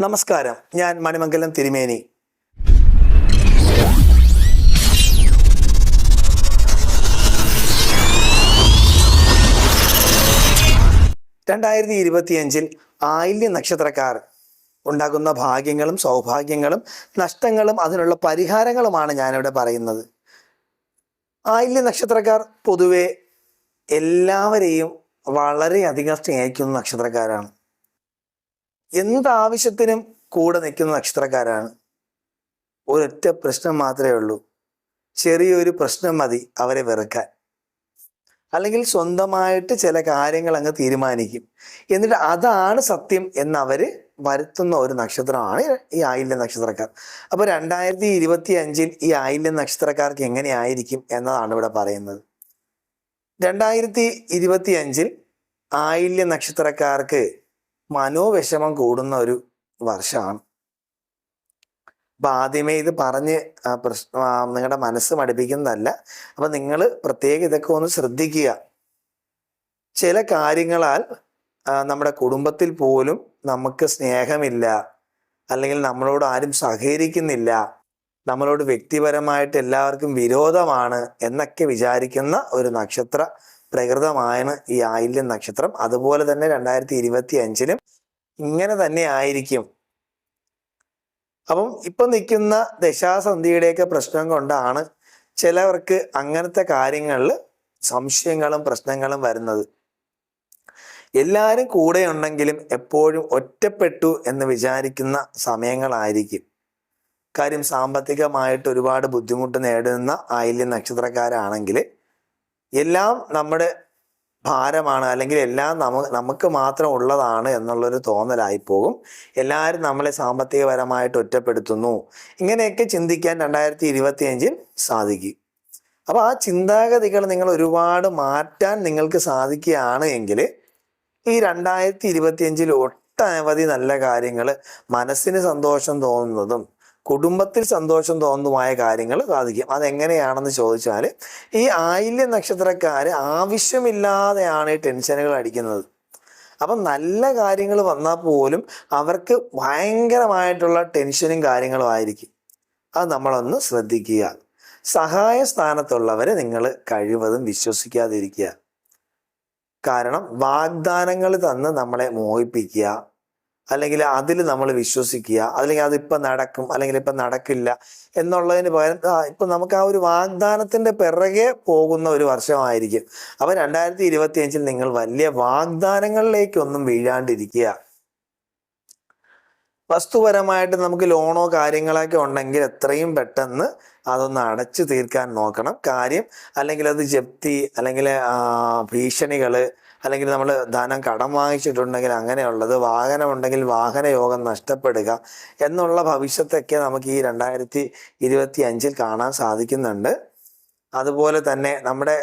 നമസ്കാരം. ഞാൻ മണിമംഗലം തിരുമേനി. രണ്ടായിരത്തി ഇരുപത്തിയഞ്ചിൽ ആയില്യ നക്ഷത്രക്കാർ ഉണ്ടാകുന്ന ഭാഗ്യങ്ങളും സൗഭാഗ്യങ്ങളും നഷ്ടങ്ങളും അതിനുള്ള പരിഹാരങ്ങളുമാണ് ഞാനിവിടെ പറയുന്നത്. ആയില്യ നക്ഷത്രക്കാർ പൊതുവെ എല്ലാവരെയും വളരെയധികം സ്നേഹിക്കുന്ന നക്ഷത്രക്കാരാണ്. എന്താവശ്യത്തിനും കൂടെ നിൽക്കുന്ന നക്ഷത്രക്കാരാണ്. ഒരൊറ്റ പ്രശ്നം മാത്രമേ ഉള്ളൂ. ചെറിയൊരു പ്രശ്നം മതി അവരെ വെറുക്കാൻ. അല്ലെങ്കിൽ സ്വന്തമായിട്ട് ചില കാര്യങ്ങൾ അങ്ങ് തീരുമാനിക്കും. എന്നിട്ട് അതാണ് സത്യം എന്ന് അവർ വരുത്തുന്ന ഒരു നക്ഷത്രമാണ് ഈ ആയില്യ നക്ഷത്രക്കാർ. അപ്പൊ രണ്ടായിരത്തി ഇരുപത്തി അഞ്ചിൽ ഈ ആയില്യ നക്ഷത്രക്കാർക്ക് എങ്ങനെയായിരിക്കും എന്നതാണ് ഇവിടെ പറയുന്നത്. രണ്ടായിരത്തി ഇരുപത്തി അഞ്ചിൽ ആയില്യ നക്ഷത്രക്കാർക്ക് മനോവിഷമം കൂടുന്ന ഒരു വർഷമാണ്. അപ്പൊ ആദ്യമേ ഇത് പറഞ്ഞ് പ്രശ്ന നിങ്ങളുടെ മനസ്സ് മടുപ്പിക്കുന്നതല്ല. അപ്പൊ നിങ്ങൾ പ്രത്യേകം ഇതൊക്കെ ഒന്ന് ശ്രദ്ധിക്കുക. ചില കാര്യങ്ങളാൽ നമ്മുടെ കുടുംബത്തിൽ പോലും നമുക്ക് സ്നേഹമില്ല. അല്ലെങ്കിൽ നമ്മളോട് ആരും സഹകരിക്കുന്നില്ല. നമ്മളോട് വ്യക്തിപരമായിട്ട് എല്ലാവർക്കും വിരോധമാണ് എന്നൊക്കെ വിചാരിക്കുന്ന ഒരു നക്ഷത്ര പ്രകൃതമാണ് ഈ ആയില്യം നക്ഷത്രം. അതുപോലെ തന്നെ രണ്ടായിരത്തി ഇരുപത്തി അഞ്ചിലും ഇങ്ങനെ തന്നെ ആയിരിക്കും. അപ്പം ഇപ്പൊ നിൽക്കുന്ന ദശാസന്ധിയുടെയൊക്കെ പ്രശ്നം കൊണ്ടാണ് ചിലവർക്ക് അങ്ങനത്തെ കാര്യങ്ങളിൽ സംശയങ്ങളും പ്രശ്നങ്ങളും വരുന്നത്. എല്ലാവരും കൂടെ ഉണ്ടെങ്കിലും എപ്പോഴും ഒറ്റപ്പെട്ടു എന്ന് വിചാരിക്കുന്ന സമയങ്ങളായിരിക്കും. കാര്യം സാമ്പത്തികമായിട്ട് ഒരുപാട് ബുദ്ധിമുട്ട് നേടുന്ന ആയില്യ നക്ഷത്രക്കാരാണെങ്കിൽ എല്ലാം നമ്മുടെ ഭാരമാണ് അല്ലെങ്കിൽ എല്ലാം നമു നമുക്ക് മാത്രം ഉള്ളതാണ് എന്നുള്ളൊരു തോന്നലായി പോകും എല്ലാവരും നമ്മളെ സാമ്പത്തികപരമായിട്ട് ഒറ്റപ്പെടുത്തുന്നു. ഇങ്ങനെയൊക്കെ ചിന്തിക്കാൻ രണ്ടായിരത്തി ഇരുപത്തി അഞ്ചിൽ സാധിക്കും. അപ്പോൾ ആ ചിന്താഗതികൾ നിങ്ങൾ ഒരുപാട് മാറ്റാൻ നിങ്ങൾക്ക് സാധിക്കുകയാണ് എങ്കിൽ ഈ രണ്ടായിരത്തി ഇരുപത്തി അഞ്ചിൽ ഒട്ടനവധി നല്ല കാര്യങ്ങൾ മനസ്സിന് സന്തോഷം തോന്നുന്നതും കുടുംബത്തിൽ സന്തോഷം തോന്നുന്നതുമായ കാര്യങ്ങൾ സാധിക്കും അതെങ്ങനെയാണെന്ന് ചോദിച്ചാൽ ഈ ആയില്യ നക്ഷത്രക്കാർ ആവശ്യമില്ലാതെയാണ് ഈ ടെൻഷനുകൾ അടിക്കുന്നത്. അപ്പം നല്ല കാര്യങ്ങൾ വന്നാൽ പോലും അവർക്ക് ഭയങ്കരമായിട്ടുള്ള ടെൻഷനും കാര്യങ്ങളും ആയിരിക്കും. അത് നമ്മളൊന്ന് ശ്രദ്ധിക്കുക. സഹായ സ്ഥാനത്തുള്ളവരെ നിങ്ങൾ കഴിവതും വിശ്വസിക്കാതിരിക്കുക. കാരണം വാഗ്ദാനങ്ങൾ തന്ന് നമ്മളെ മോഹിപ്പിക്കുക. അല്ലെങ്കിൽ അതിൽ നമ്മൾ വിശ്വസിക്കുക അല്ലെങ്കിൽ അതിപ്പം നടക്കും അല്ലെങ്കിൽ ഇപ്പം നടക്കില്ല എന്നുള്ളതിന് പകരം ഇപ്പം നമുക്ക് ആ ഒരു വാഗ്ദാനത്തിന്റെ പിറകെ പോകുന്ന ഒരു വർഷമായിരിക്കും. അപ്പം രണ്ടായിരത്തി ഇരുപത്തി അഞ്ചിൽ നിങ്ങൾ വലിയ വാഗ്ദാനങ്ങളിലേക്കൊന്നും വീഴാണ്ടിരിക്കുക. വസ്തുപരമായിട്ട് നമുക്ക് ലോണോ കാര്യങ്ങളൊക്കെ ഉണ്ടെങ്കിൽ എത്രയും പെട്ടെന്ന് അതൊന്ന് അടച്ചു തീർക്കാൻ നോക്കണം. കാര്യം അല്ലെങ്കിൽ അത് ജപ്തി അല്ലെങ്കിൽ ഭീഷണികൾ അല്ലെങ്കിൽ നമ്മൾ ധനം കടം വാങ്ങിച്ചിട്ടുണ്ടെങ്കിൽ അങ്ങനെയുള്ളത് വാഹനമുണ്ടെങ്കിൽ വാഹന യോഗം നഷ്ടപ്പെടുക എന്നുള്ള ഭവിഷ്യത്തൊക്കെ നമുക്ക് ഈ രണ്ടായിരത്തി ഇരുപത്തി അഞ്ചിൽ കാണാൻ സാധിക്കുന്നുണ്ട്. അതുപോലെ തന്നെ നമ്മുടെ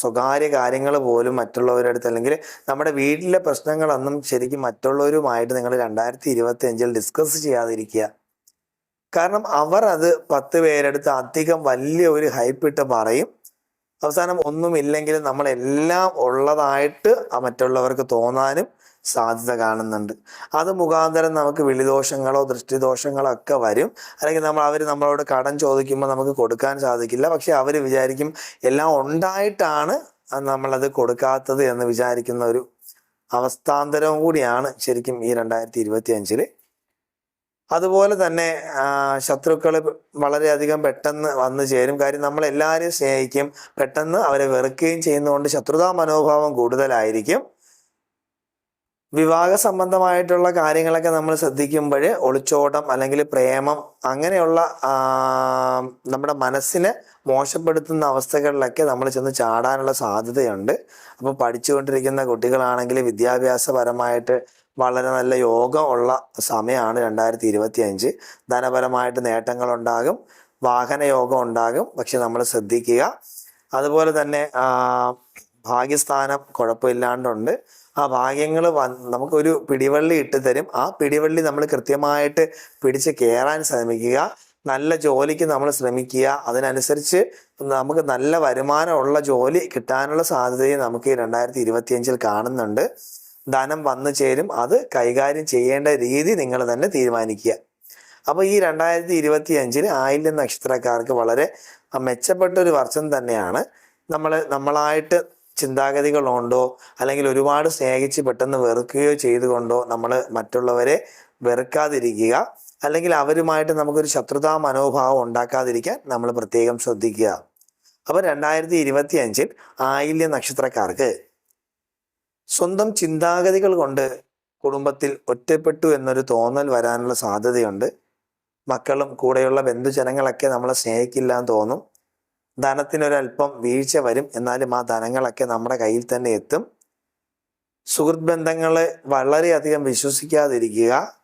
സ്വകാര്യ കാര്യങ്ങൾ പോലും മറ്റുള്ളവരുടെ അടുത്ത് അല്ലെങ്കിൽ നമ്മുടെ വീട്ടിലെ പ്രശ്നങ്ങളൊന്നും ശരിക്കും മറ്റുള്ളവരുമായിട്ട് നിങ്ങൾ രണ്ടായിരത്തി ഇരുപത്തി അഞ്ചിൽ ഡിസ്കസ് ചെയ്യാതിരിക്കുക. കാരണം അവർ അത് പത്ത് പേരെടുത്ത് അധികം വലിയ ഒരു ഹൈപ്പ് ഹൈപ്പിട്ട് പറയും. അവസാനം ഒന്നുമില്ലെങ്കിലും നമ്മളെല്ലാം ഉള്ളതായിട്ട് മറ്റുള്ളവർക്ക് തോന്നാനും സാധ്യത കാണുന്നുണ്ട്. അത് മുഖാന്തരം നമുക്ക് വിളിദോഷങ്ങളോ ദൃഷ്ടിദോഷങ്ങളോ ഒക്കെ വരും. അല്ലെങ്കിൽ നമ്മൾ അവർ നമ്മളോട് കടം ചോദിക്കുമ്പോൾ നമുക്ക് കൊടുക്കാൻ സാധിക്കില്ല. പക്ഷെ അവർ വിചാരിക്കും എല്ലാം ഉണ്ടായിട്ടാണ് നമ്മളത് കൊടുക്കാത്തത് എന്ന് വിചാരിക്കുന്ന ഒരു അവസ്ഥാന്തരവും കൂടിയാണ് ശരിക്കും ഈ രണ്ടായിരത്തി ഇരുപത്തി അഞ്ചിൽ അതുപോലെ തന്നെ ശത്രുക്കൾ വളരെയധികം പെട്ടെന്ന് വന്നു ചേരും. കാര്യം നമ്മൾ എല്ലാവരെയും സ്നേഹിക്കും. പെട്ടെന്ന് അവരെ വെറുക്കുകയും ചെയ്യുന്നതുകൊണ്ട് ശത്രുതാ മനോഭാവം കൂടുതലായിരിക്കും. വിവാഹ സംബന്ധമായിട്ടുള്ള കാര്യങ്ങളൊക്കെ നമ്മൾ ശ്രദ്ധിക്കുമ്പോൾ ഒളിച്ചോട്ടം അല്ലെങ്കിൽ പ്രേമം അങ്ങനെയുള്ള നമ്മുടെ മനസ്സിനെ മോശപ്പെടുത്തുന്ന അവസ്ഥകളിലൊക്കെ നമ്മൾ ചെന്ന് ചാടാനുള്ള സാധ്യതയുണ്ട്. അപ്പോൾ പഠിച്ചുകൊണ്ടിരിക്കുന്ന കുട്ടികളാണെങ്കിൽ വിദ്യാഭ്യാസപരമായിട്ട് വളരെ നല്ല യോഗം ഉള്ള സമയമാണ് രണ്ടായിരത്തി ഇരുപത്തി അഞ്ച് ധനപരമായിട്ട് നേട്ടങ്ങളുണ്ടാകും വാഹന യോഗം ഉണ്ടാകും പക്ഷെ നമ്മൾ ശ്രദ്ധിക്കുക. അതുപോലെ തന്നെ ഭാഗ്യസ്ഥാനം കുഴപ്പമില്ലാണ്ടുണ്ട്. ആ ഭാഗ്യങ്ങൾ നമുക്കൊരു പിടിവള്ളി ഇട്ട് തരും ആ പിടിവള്ളി നമ്മൾ കൃത്യമായിട്ട് പിടിച്ച് കയറാൻ ശ്രമിക്കുക. നല്ല ജോലിക്ക് നമ്മൾ ശ്രമിക്കുക. അതിനനുസരിച്ച് നമുക്ക് നല്ല വരുമാനമുള്ള ജോലി കിട്ടാനുള്ള സാധ്യതയും നമുക്ക് രണ്ടായിരത്തി ഇരുപത്തിയഞ്ചിൽ കാണുന്നുണ്ട്. ധനം വന്നു ചേരും അത് കൈകാര്യം ചെയ്യേണ്ട രീതി നിങ്ങൾ തന്നെ തീരുമാനിക്കുക. അപ്പോൾ ഈ രണ്ടായിരത്തി ഇരുപത്തി അഞ്ചിന് ആയില്യം നക്ഷത്രക്കാർക്ക് വളരെ മെച്ചപ്പെട്ട ഒരു വർഷം തന്നെയാണ്. നമ്മൾ നമ്മളായിട്ട് ചിന്താഗതികളുണ്ടോ അല്ലെങ്കിൽ ഒരുപാട് സ്നേഹിച്ച് പെട്ടെന്ന് വെറുക്കുകയോ ചെയ്തുകൊണ്ടോ നമ്മൾ മറ്റുള്ളവരെ വെറുക്കാതിരിക്കുക അല്ലെങ്കിൽ അവരുമായിട്ട് നമുക്കൊരു ശത്രുതാ മനോഭാവം ഉണ്ടാക്കാതിരിക്കാൻ നമ്മൾ പ്രത്യേകം ശ്രദ്ധിക്കുക. അപ്പോൾ രണ്ടായിരത്തി ഇരുപത്തി അഞ്ചിൽ ആയില്യ നക്ഷത്രക്കാർക്ക് സ്വന്തം ചിന്താഗതികൾ കൊണ്ട് കുടുംബത്തിൽ ഒറ്റപ്പെട്ടു എന്നൊരു തോന്നൽ വരാനുള്ള സാധ്യതയുണ്ട്. മക്കളും കൂടെയുള്ള ബന്ധുജനങ്ങളൊക്കെ നമ്മളെ സ്നേഹിക്കില്ല എന്ന് തോന്നും. ധനത്തിനൊരല്പം വീഴ്ച വരും. എന്നാലും ആ ധനങ്ങളൊക്കെ നമ്മുടെ കയ്യിൽ തന്നെ എത്തും. സുഹൃത് ബന്ധങ്ങളെ വളരെയധികം വിശ്വസിക്കാതിരിക്കുക.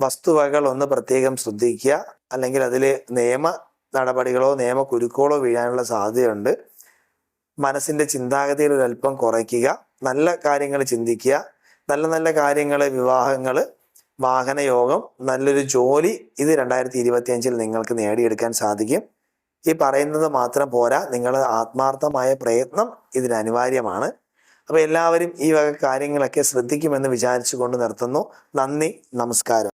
വസ്തുവകൾ ഒന്ന് പ്രത്യേകം ശ്രദ്ധിക്കുക. അല്ലെങ്കിൽ അതിൽ നിയമ നടപടികളോ നിയമ കുരുക്കുകളോ വീഴാനുള്ള സാധ്യതയുണ്ട്. മനസ്സിന്റെ ചിന്താഗതിയിൽ ഒരല്പം കുറയ്ക്കുക. നല്ല കാര്യങ്ങൾ ചിന്തിക്കുക നല്ല നല്ല കാര്യങ്ങൾ വിവാഹങ്ങൾ വാഹനയോഗം നല്ലൊരു ജോലി ഇത് രണ്ടായിരത്തി ഇരുപത്തി അഞ്ചിൽ നിങ്ങൾക്ക് നേടിയെടുക്കാൻ സാധിക്കും. ഈ പറയുന്നത് മാത്രം പോരാ നിങ്ങൾ ആത്മാർത്ഥമായ പ്രയത്നം ഇതിന് അനിവാര്യമാണ്. അപ്പോൾ എല്ലാവരും ഈ വക കാര്യങ്ങളൊക്കെ ശ്രദ്ധിക്കുമെന്ന് വിചാരിച്ചുകൊണ്ട് നിർത്തുന്നു. നന്ദി നമസ്കാരം.